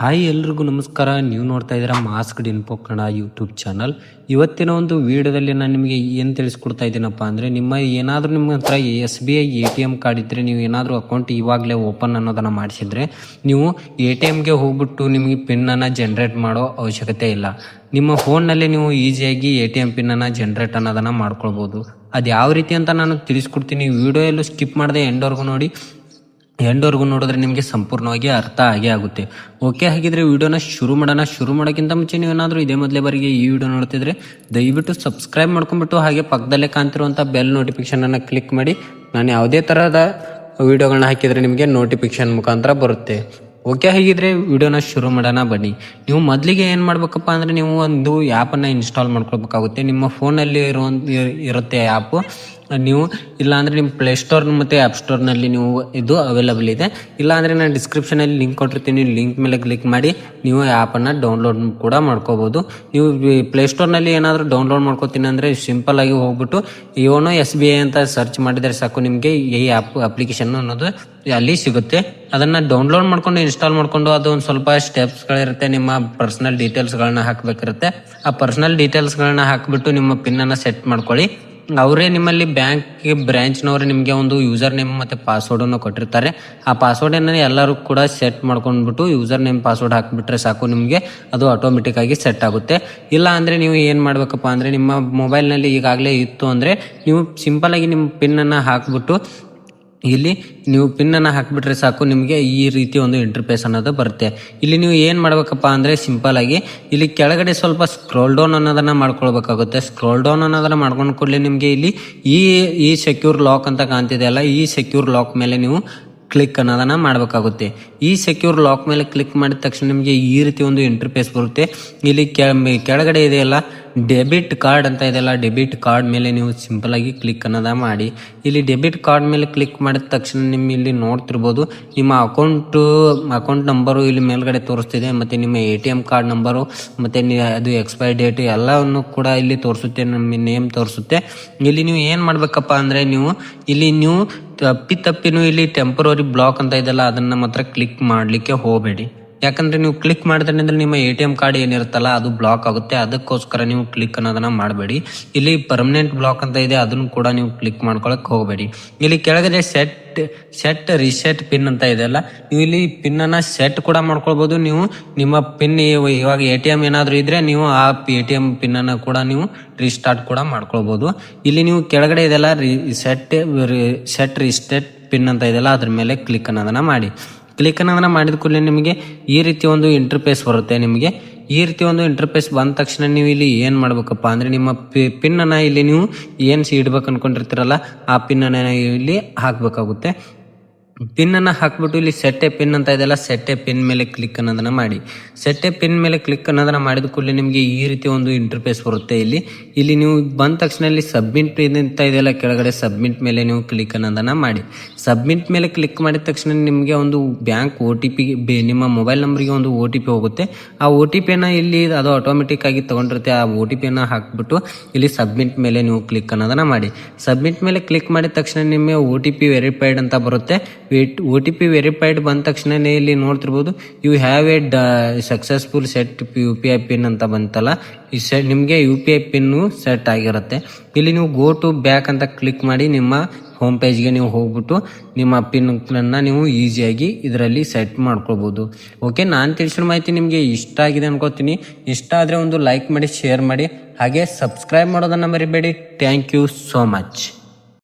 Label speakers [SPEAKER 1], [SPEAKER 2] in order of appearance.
[SPEAKER 1] Hi ಎಲ್ರಿಗೂ ನಮಸ್ಕಾರ. ನೀವು ನೋಡ್ತಾ ಇದ್ದೀರಾ masked info Kannada YouTube channel ಇವತ್ತಿನ ಒಂದು ವಿಡಿಯೋದಲ್ಲಿ ನಾನು ನಿಮಗೆ ಏನು ತಿಳಿಸ್ಕೊಡ್ತಾ ಇದ್ದೀನಪ್ಪ ಅಂದರೆ ನಿಮ್ಮ ಏನಾದರೂ ನಿಮ್ಮ ಹತ್ರ S B I A T M card ಇದ್ದರೆ ನೀವು ಏನಾದರೂ ಅಕೌಂಟ್ ಇವಾಗಲೇ ಓಪನ್ ಅನ್ನೋದನ್ನು ಮಾಡಿಸಿದರೆ ನೀವು ಎ ಟಿ ಎಮ್ಗೆ ಹೋಗ್ಬಿಟ್ಟು ನಿಮಗೆ ಪಿನ್ನನ್ನು ಜನ್ರೇಟ್ ಮಾಡೋ ಅವಶ್ಯಕತೆ ಇಲ್ಲ. ನಿಮ್ಮ ಫೋನ್ನಲ್ಲಿ ನೀವು ಈಸಿಯಾಗಿ ಎ ಟಿ ಎಂ ಪಿನ್ನನ್ನು ಜನ್ರೇಟ್ ಅನ್ನೋದನ್ನು ಮಾಡ್ಕೊಳ್ಬೋದು. ಅದು ಯಾವ ರೀತಿ ಅಂತ ನಾನು ತಿಳಿಸ್ಕೊಡ್ತೀನಿ. ವಿಡಿಯೋ ಎಲ್ಲೂ ಸ್ಕಿಪ್ ಮಾಡದೆ ಎಂಡೋರ್ಗೂ ನೋಡಿ. ಎಂಡ್ವರೆಗೂ ನೋಡಿದ್ರೆ ನಿಮಗೆ ಸಂಪೂರ್ಣವಾಗಿ ಅರ್ಥ ಆಗೇ ಆಗುತ್ತೆ. ಓಕೆ ಹಾಗಿದ್ರೆ ವಿಡಿಯೋನ ಶುರು ಮಾಡೋಣ. ಶುರು ಮಾಡೋಕ್ಕಿಂತ ಮುಂಚೆ ನೀವು ಏನಾದರೂ ಇದೇ ಮೊದಲೇ ಬಾರಿಗೆ ಈ ವಿಡಿಯೋ ನೋಡ್ತಿದ್ರೆ ದಯವಿಟ್ಟು ಸಬ್ಸ್ಕ್ರೈಬ್ ಮಾಡ್ಕೊಂಡ್ಬಿಟ್ಟು ಹಾಗೆ ಪಕ್ಕದಲ್ಲೇ ಕಾಣ್ತಿರುವಂಥ ಬೆಲ್ ನೋಟಿಫಿಕೇಶನನ್ನು ಕ್ಲಿಕ್ ಮಾಡಿ. ನಾನು ಯಾವುದೇ ಥರದ ವಿಡಿಯೋಗಳನ್ನ ಹಾಕಿದರೆ ನಿಮಗೆ ನೋಟಿಫಿಕೇಶನ್ ಮುಖಾಂತರ ಬರುತ್ತೆ. ಓಕೆ ಹಾಗಿದ್ರೆ ವಿಡಿಯೋನ ಶುರು ಮಾಡೋಣ ಬನ್ನಿ. ನೀವು ಮೊದಲಿಗೆ ಏನು ಮಾಡ್ಬೇಕಪ್ಪ ಅಂದರೆ ನೀವು ಒಂದು ಆ್ಯಪನ್ನು ಇನ್ಸ್ಟಾಲ್ ಮಾಡ್ಕೊಳ್ಬೇಕಾಗುತ್ತೆ. ನಿಮ್ಮ ಫೋನಲ್ಲಿ ಇರೋ ಇರುತ್ತೆ ಆ್ಯಪು ನೀವು, ಇಲ್ಲಾಂದರೆ ನಿಮ್ಮ ಪ್ಲೇಸ್ಟೋರ್ ಮತ್ತು ಆ್ಯಪ್ ಸ್ಟೋರ್ನಲ್ಲಿ ನೀವು ಇದು ಅವೈಲಬಲ್ ಇದೆ. ಇಲ್ಲಾಂದರೆ ನಾನು ಡಿಸ್ಕ್ರಿಪ್ಷನಲ್ಲಿ ಲಿಂಕ್ ಕೊಟ್ಟಿರ್ತೀನಿ. ಲಿಂಕ್ ಮೇಲೆ ಕ್ಲಿಕ್ ಮಾಡಿ, ನೀವು ಆ್ಯಪನ್ನು ಡೌನ್ಲೋಡ್ ಕೂಡ ಮಾಡ್ಕೋಬೋದು. ನೀವು ಪ್ಲೇಸ್ಟೋರ್ನಲ್ಲಿ ಏನಾದರೂ ಡೌನ್ಲೋಡ್ ಮಾಡ್ಕೋತೀನಿ ಅಂದರೆ ಸಿಂಪಲ್ ಆಗಿ ಹೋಗ್ಬಿಟ್ಟು ಯೋನೋ ಎಸ್ ಬಿ ಐ ಅಂತ ಸರ್ಚ್ ಮಾಡಿದರೆ ಸಾಕು ನಿಮಗೆ ಈ ಆ್ಯಪ್ ಅಪ್ಲಿಕೇಶನ್ ಅನ್ನೋದು ಅಲ್ಲಿ ಸಿಗುತ್ತೆ. ಅದನ್ನು ಡೌನ್ಲೋಡ್ ಮಾಡ್ಕೊಂಡು ಇನ್ಸ್ಟಾಲ್ ಮಾಡ್ಕೊಂಡು ಅದು ಒಂದು ಸ್ವಲ್ಪ ಸ್ಟೆಪ್ಸ್ಗಳಿರುತ್ತೆ ನಿಮ್ಮ ಪರ್ಸನಲ್ ಡೀಟೇಲ್ಸ್ಗಳನ್ನ ಹಾಕಬೇಕಿರುತ್ತೆ ಆ ಪರ್ಸನಲ್ ಡೀಟೇಲ್ಸ್ಗಳನ್ನ ಹಾಕಿಬಿಟ್ಟು ನಿಮ್ಮ ಪಿನ್ನನ್ನು ಸೆಟ್ ಮಾಡ್ಕೊಳ್ಳಿ. ಅವರೇ ನಿಮ್ಮಲ್ಲಿ ಬ್ಯಾಂಕ್ ಬ್ರಾಂಚ್ನವರು ನಿಮಗೆ ಒಂದು ಯೂಸರ್ ನೇಮ್ ಮತ್ತು ಪಾಸ್ವರ್ಡನ್ನು ಕೊಟ್ಟಿರ್ತಾರೆ. ಆ ಪಾಸ್ವರ್ಡನ್ನು ಎಲ್ಲರೂ ಕೂಡ ಸೆಟ್ ಮಾಡ್ಕೊಂಡ್ಬಿಟ್ಟು ಯೂಸರ್ ನೇಮ್ ಪಾಸ್ವರ್ಡ್ ಹಾಕಿಬಿಟ್ರೆ ಸಾಕು ನಿಮಗೆ. ಅದು ಆಟೋಮೆಟಿಕ್ ಆಗಿ ಸೆಟ್ ಆಗುತ್ತೆ. ಇಲ್ಲ ಅಂದರೆ ನೀವು ಏನು ಮಾಡಬೇಕಪ್ಪ ಅಂದರೆ ನಿಮ್ಮ ಮೊಬೈಲ್ನಲ್ಲಿ ಈಗಾಗಲೇ ಇತ್ತು ಅಂದರೆ ನೀವು ಸಿಂಪಲಾಗಿ ನಿಮ್ಮ ಪಿನ್ನನ್ನು ಹಾಕ್ಬಿಟ್ಟು ಇಲ್ಲಿ ನೀವು ಪಿನ್ನನ್ನು ಹಾಕಿಬಿಟ್ರೆ ಸಾಕು, ನಿಮಗೆ ಈ ರೀತಿ ಒಂದು ಇಂಟರ್ಫೇಸ್ ಅನ್ನೋದು ಬರುತ್ತೆ. ಇಲ್ಲಿ ನೀವು ಏನು ಮಾಡಬೇಕಪ್ಪ ಅಂದರೆ ಆಗಿ ಇಲ್ಲಿ ಕೆಳಗಡೆ ಸ್ವಲ್ಪ ಸ್ಕ್ರೋಲ್ ಡೌನ್ ಅನ್ನೋದನ್ನು ಮಾಡ್ಕೊಳ್ಬೇಕಾಗುತ್ತೆ. ಸ್ಕ್ರೋಲ್ ಡೌನ್ ಅನ್ನೋದನ್ನು ಮಾಡ್ಕೊಂಡು ಕೂಡಲೇ ನಿಮಗೆ ಇಲ್ಲಿ ಈ ಈ ಸೆಕ್ಯೂರ್ ಲಾಕ್ ಅಂತ ಕಾಣ್ತಿದೆಯಲ್ಲ ಈ ಸೆಕ್ಯೂರ್ ಲಾಕ್ ಮೇಲೆ ನೀವು ಕ್ಲಿಕ್ ಅನ್ನೋದನ್ನ ಮಾಡಬೇಕಾಗುತ್ತೆ. ಈ ಸೆಕ್ಯೂರ್ ಲಾಕ್ ಮೇಲೆ ಕ್ಲಿಕ್ ಮಾಡಿದ ತಕ್ಷಣ ನಿಮಗೆ ಈ ರೀತಿ ಒಂದು ಇಂಟರ್ಫೇಸ್ ಬರುತ್ತೆ. ಇಲ್ಲಿ ಕೆಳಗಡೆ ಇದೆಯಲ್ಲ ಡೆಬಿಟ್ ಕಾರ್ಡ್ ಅಂತ ಇದೆಲ್ಲ ಡೆಬಿಟ್ ಕಾರ್ಡ್ ಮೇಲೆ ನೀವು ಸಿಂಪಲ್ ಆಗಿ ಕ್ಲಿಕ್ ಅನ್ನೋದ ಮಾಡಿ. ಇಲ್ಲಿ ಡೆಬಿಟ್ ಕಾರ್ಡ್ ಮೇಲೆ ಕ್ಲಿಕ್ ಮಾಡಿದ ತಕ್ಷಣ ನಿಮ್ಮ ಇಲ್ಲಿ ನೋಡ್ತಿರ್ಬೋದು, ನಿಮ್ಮ ಅಕೌಂಟು, ಅಕೌಂಟ್ ನಂಬರು ಇಲ್ಲಿ ಮೇಲ್ಗಡೆ ತೋರಿಸ್ತಿದೆ, ಮತ್ತು ನಿಮ್ಮ A T M card number, ಮತ್ತು ಅದು ಎಕ್ಸ್ಪೈರ್ ಡೇಟ್ ಎಲ್ಲವನ್ನು ಕೂಡ ಇಲ್ಲಿ ತೋರಿಸುತ್ತೆ, ನಮ್ಮ ನೇಮ್ ತೋರಿಸುತ್ತೆ. ಇಲ್ಲಿ ನೀವು ಏನು ಮಾಡಬೇಕಪ್ಪ ಅಂದರೆ ನೀವು, ಇಲ್ಲಿ ನೀವು ತಪ್ಪಿ ತಪ್ಪಿನೂ ಇಲ್ಲಿ ಟೆಂಪರರಿ ಬ್ಲಾಕ್ ಅಂತ ಇದೆಲ್ಲ ಅದನ್ನು ಮಾತ್ರ ಕ್ಲಿಕ್ ಮಾಡಲಿಕ್ಕೆ ಹೋಗಬೇಡಿ. ಯಾಕಂದ್ರೆ ನೀವು ಕ್ಲಿಕ್ ಮಾಡಿದ್ರೆ ಅಂದ್ರೆ ನಿಮ್ಮ ಎ ಟಿ ಎಂ ಕಾರ್ಡ್ ಏನಿರುತ್ತಲ್ಲ, ಅದು ಬ್ಲಾಕ್ ಆಗುತ್ತೆ. ಅದಕ್ಕೋಸ್ಕರ ನೀವು ಕ್ಲಿಕ್ ಅನ್ನೋದನ್ನ ಮಾಡಬೇಡಿ. ಇಲ್ಲಿ ಪರ್ಮನೆಂಟ್ ಬ್ಲಾಕ್ ಅಂತ ಇದೆ, ಅದನ್ನು ಕೂಡ ನೀವು ಕ್ಲಿಕ್ ಮಾಡ್ಕೊಳಕ್ ಹೋಗಬೇಡಿ. ಇಲ್ಲಿ ಕೆಳಗಡೆ ಸೆಟ್ ಸೆಟ್ ರಿಸೆಟ್ ಪಿನ್ ಅಂತ ಇದೆಯಲ್ಲ ನೀವು ಇಲ್ಲಿ ಪಿನ್ ಅನ್ನ ಸೆಟ್ ಕೂಡ ಮಾಡ್ಕೊಳ್ಬಹುದು ನೀವು ನಿಮ್ಮ ಪಿನ್ ಇವಾಗ ಎ ಟಿ ಎಂ ಏನಾದರೂ ಇದ್ರೆ ನೀವು ಆ ಎ ಟಿ ಪಿನ್ ಅನ್ನ ಕೂಡ ನೀವು ರೀಸ್ಟಾರ್ಟ್ ಕೂಡ ಮಾಡ್ಕೊಳ್ಬಹುದು ಇಲ್ಲಿ ನೀವು ಕೆಳಗಡೆ ಇದೆಲ್ಲ ಸೆಟ್ ಸೆಟ್ ರಿಸ್ಟೆಟ್ ಪಿನ್ ಅಂತ ಇದೆಯಲ್ಲ ಅದ್ರ ಮೇಲೆ ಕ್ಲಿಕ್ ಅನ್ನೋದನ್ನ ಮಾಡಿ. ಕ್ಲಿಕ್ ಅನ್ನೋದನ್ನ ಮಾಡಿದ ಕೂಡಲೇ ನಿಮಗೆ ಈ ರೀತಿ ಒಂದು ಇಂಟರ್ಫೇಸ್ ಬರುತ್ತೆ ನಿಮಗೆ. ಈ ರೀತಿ ಒಂದು ಇಂಟರ್ಫೇಸ್ ಬಂದ ತಕ್ಷಣ ನೀವು ಇಲ್ಲಿ ಏನು ಮಾಡ್ಬೇಕಪ್ಪ ಅಂದರೆ ನಿಮ್ಮ ಪಿನ್ನನ್ನು ಇಲ್ಲಿ ನೀವು ಏನು ಇಡ್ಬೇಕು ಅನ್ಕೊಂಡಿರ್ತೀರಲ್ಲ, ಆ ಪಿನ್ನನ್ನು ಇಲ್ಲಿ ಹಾಕಬೇಕಾಗುತ್ತೆ. ಪಿನ್ನನ್ನು ಹಾಕ್ಬಿಟ್ಟು ಇಲ್ಲಿ ಸೆಟ್ಟೆ ಪಿನ್ ಅಂತ ಇದೆಲ್ಲ ಸೆಟ್ಟೆ ಪಿನ್ ಮೇಲೆ ಕ್ಲಿಕ್ ಅನ್ನೋದನ್ನ ಮಾಡಿ. ಸೆಟ್ಟೆ ಪಿನ್ ಮೇಲೆ ಕ್ಲಿಕ್ ಅನ್ನೋದನ್ನ ಮಾಡಿದ ಕೂಡಲೇ ನಿಮಗೆ ಈ ರೀತಿ ಒಂದು ಇಂಟರ್ಫೇಸ್ ಬರುತ್ತೆ ಇಲ್ಲಿ. ಇಲ್ಲಿ ನೀವು ಬಂದ ತಕ್ಷಣ ಇಲ್ಲಿ ಸಬ್ಮಿಟ್ ಅಂತ ಇದೆಲ್ಲ ಕೆಳಗಡೆ ಸಬ್ಮಿಟ್ ಮೇಲೆ ನೀವು ಕ್ಲಿಕ್ ಅನ್ನೋದನ್ನ ಮಾಡಿ. ಸಬ್ಮಿಟ್ ಮೇಲೆ ಕ್ಲಿಕ್ ಮಾಡಿದ ತಕ್ಷಣ ನಿಮಗೆ ಒಂದು ಬ್ಯಾಂಕ್ ಓ ಟಿ ಪಿ ನಿಮ್ಮ ಮೊಬೈಲ್ ನಂಬರ್ಗೆ ಒಂದು ಓ ಟಿ ಪಿ ಹೋಗುತ್ತೆ. ಆ ಓ ಟಿ ಪಿಯನ್ನು ಇಲ್ಲಿ ಅದು ಆಟೋಮೆಟಿಕ್ ಆಗಿ ತಗೊಂಡಿರುತ್ತೆ, ಆ ಓ ಟಿ ಪಿಯನ್ನು ಹಾಕ್ಬಿಟ್ಟು ಇಲ್ಲಿ ಸಬ್ಮಿಟ್ ಮೇಲೆ ನೀವು ಕ್ಲಿಕ್ ಅನ್ನೋದನ್ನ ಮಾಡಿ. ಸಬ್ಮಿಟ್ ಮೇಲೆ ಕ್ಲಿಕ್ ಮಾಡಿದ ತಕ್ಷಣ ನಿಮಗೆ ಓ ಟಿ ಪಿ ವೆರಿಫೈಡ್ ಅಂತ ಬರುತ್ತೆ. ಒ ಟಿ ಪಿ ವೆರಿಫೈಡ್ ಬಂದ ತಕ್ಷಣನೇ ಇಲ್ಲಿ ನೋಡ್ತಿರ್ಬೋದು. You have a successful set U P I pin ಅಂತ ಬಂತಲ್ಲ. ಈ ಸೆಟ್ ನಿಮಗೆ U P I pin set ಆಗಿರುತ್ತೆ. ಇಲ್ಲಿ ನೀವು ಗೋ ಟು ಬ್ಯಾಕ್ ಅಂತ ಕ್ಲಿಕ್ ಮಾಡಿ ನಿಮ್ಮ ಹೋಮ್ ಪೇಜ್ಗೆ ನೀವು ಹೋಗ್ಬಿಟ್ಟು ನಿಮ್ಮ ಪಿನ್ನನ್ನು ನೀವು ಈಸಿಯಾಗಿ ಇದರಲ್ಲಿ ಸೆಟ್ ಮಾಡ್ಕೊಳ್ಬೋದು. ಓಕೆ ನಾನು ತಿಳಿಸಿರೋ ಮಾಹಿತಿ ನಿಮಗೆ ಇಷ್ಟ ಆಗಿದೆ ಅನ್ಕೋತೀನಿ. ಇಷ್ಟ ಆದರೆ ಒಂದು ಲೈಕ್ ಮಾಡಿ ಶೇರ್ ಮಾಡಿ. ಹಾಗೆ ಸಬ್ಸ್ಕ್ರೈಬ್ ಮಾಡೋದನ್ನು ಮರಿಬೇಡಿ. Thank you so much